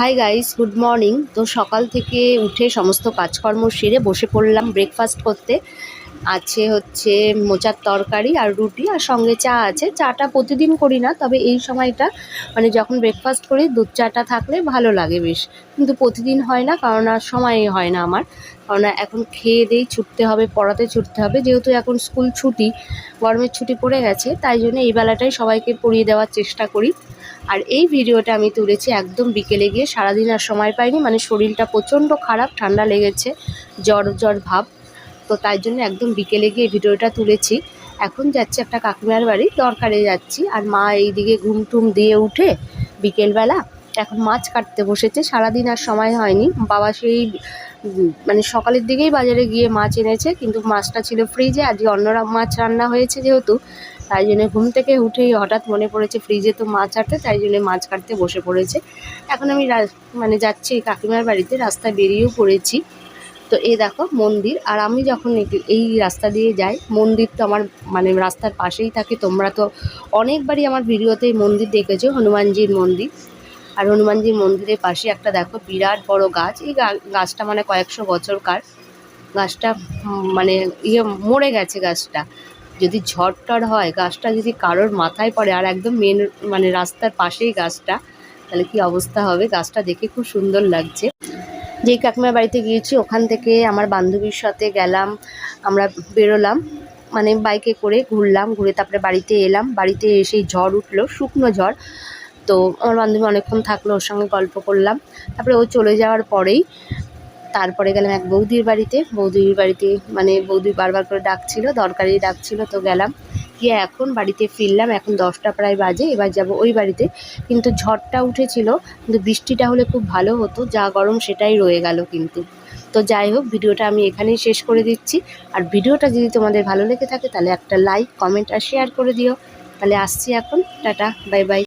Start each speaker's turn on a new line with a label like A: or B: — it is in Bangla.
A: Hi guys, good morning. তো সকাল থেকে উঠে সমস্ত কাজকর্ম সেরে বসে পড়লাম ব্রেকফাস্ট করতে। আছে হচ্ছে মোচার তরকারি আর রুটি আর সঙ্গে চা আছে। চাটা প্রতিদিন করি না, তবে এই সময়টা মানে যখন ব্রেকফাস্ট করি, দুধ চাটা থাকলে ভালো লাগে বেশ। কিন্তু প্রতিদিন হয় না, কারণ আর সময় হয় না আমার। কারণ এখন খেয়ে দেই, ছুটতে হবে, পড়াতে ছুটতে হবে। যেহেতু এখন স্কুল ছুটি, গরমের ছুটি পড়ে গেছে, তাই জন্য এই বেলাটাই সবাইকে পড়িয়ে দেওয়ার চেষ্টা করি। আর এই ভিডিওটা আমি তুলেছি একদম বিকেলে গিয়ে, সারাদিন আর সময় পাইনি মানে শরীরটা প্রচণ্ড খারাপ, ঠান্ডা লেগেছে, জ্বর জ্বর ভাব, তো তাই জন্য একদম বিকেলে গিয়ে ভিডিওটা তুলেছি। এখন যাচ্ছি একটা কাকিমার বাড়ি দরকারে যাচ্ছি, আর মা এইদিকে ঘুম টুম দিয়ে উঠে বিকেলবেলা এখন মাছ কাটতে বসেছে, সারাদিন আর সময় হয়নি, বাবা সেই মানে সকালের দিকেই বাজারে গিয়ে মাছ এনেছে, কিন্তু মাছটা ছিল ফ্রিজে আজকে অন্যরা মাছ রান্না হয়েছে যেহেতু তাই জন্য ঘুম থেকে উঠেই হঠাৎ মনে পড়েছে ফ্রিজে তো মাছ আছে, তাই জন্য মাছ কাটতে বসে পড়েছে। এখন আমি মানে যাচ্ছি কাকিমার বাড়িতে, রাস্তায় বেরিয়েও পড়েছি। তো এ দেখো মন্দির, আর আমি যখন এই- রাস্তা দিয়ে যাই, মন্দির তো আমার মানে রাস্তার পাশেই থাকে, তোমরা তো অনেকবারই আমার ভিডিওতে মন্দির দেখেছ, হনুমানজির মন্দির। আর হনুমানজির মন্দিরের পাশে একটা দেখো বিরাট বড় গাছ, এই গাছটা মানে কয়েকশো বছরকার। গাছটা মানে ইয়ে মরে গেছে গাছটা। যদি ঝড় হয়, গাছটা যদি কারোর মাথায় পড়ে আর একদম মেন মানে রাস্তার পাশেই গাছটা, তাহলে কি অবস্থা হবে? গাছটা দেখে খুব সুন্দর লাগছে। যেই কাকিমার বাড়িতে গিয়েছি, ওখান থেকে আমার বান্ধবীর সাথে গেলাম, আমরা বেরোলাম মানে বাইকে করে ঘুরলাম, ঘুরে তারপরে বাড়িতে এলাম। বাড়িতে এসেই ঝড় উঠল, শুকনো ঝড়। তো আমার বান্ধবী অনেকক্ষণ থাকল, ওর সঙ্গে গল্প করলাম। তারপরে ও চলে যাওয়ার পরেই তারপরে গেলাম এক বৌদির বাড়িতে। বৌদির বাড়িতে মানে বৌদি বারবার করে ডাকছিল, দরকারি ডাকছিল, তো গেলাম। গিয়ে এখন বাড়িতে ফিরলাম, এখন দশটা প্রায় বাজে, এবার যাব ওই বাড়িতে। কিন্তু ঝড়টা উঠেছিল, কিন্তু বৃষ্টিটা হলে খুব ভালো হতো, যা গরম সেটাই রয়ে গেল কিন্তু। তো যাই হোক, ভিডিওটা আমি এখানেই শেষ করে দিচ্ছি। আর ভিডিওটা যদি তোমাদের ভালো লেগে থাকে, তাহলে একটা লাইক কমেন্ট আর শেয়ার করে দিও। তাহলে আসছি এখন। Tata bye bye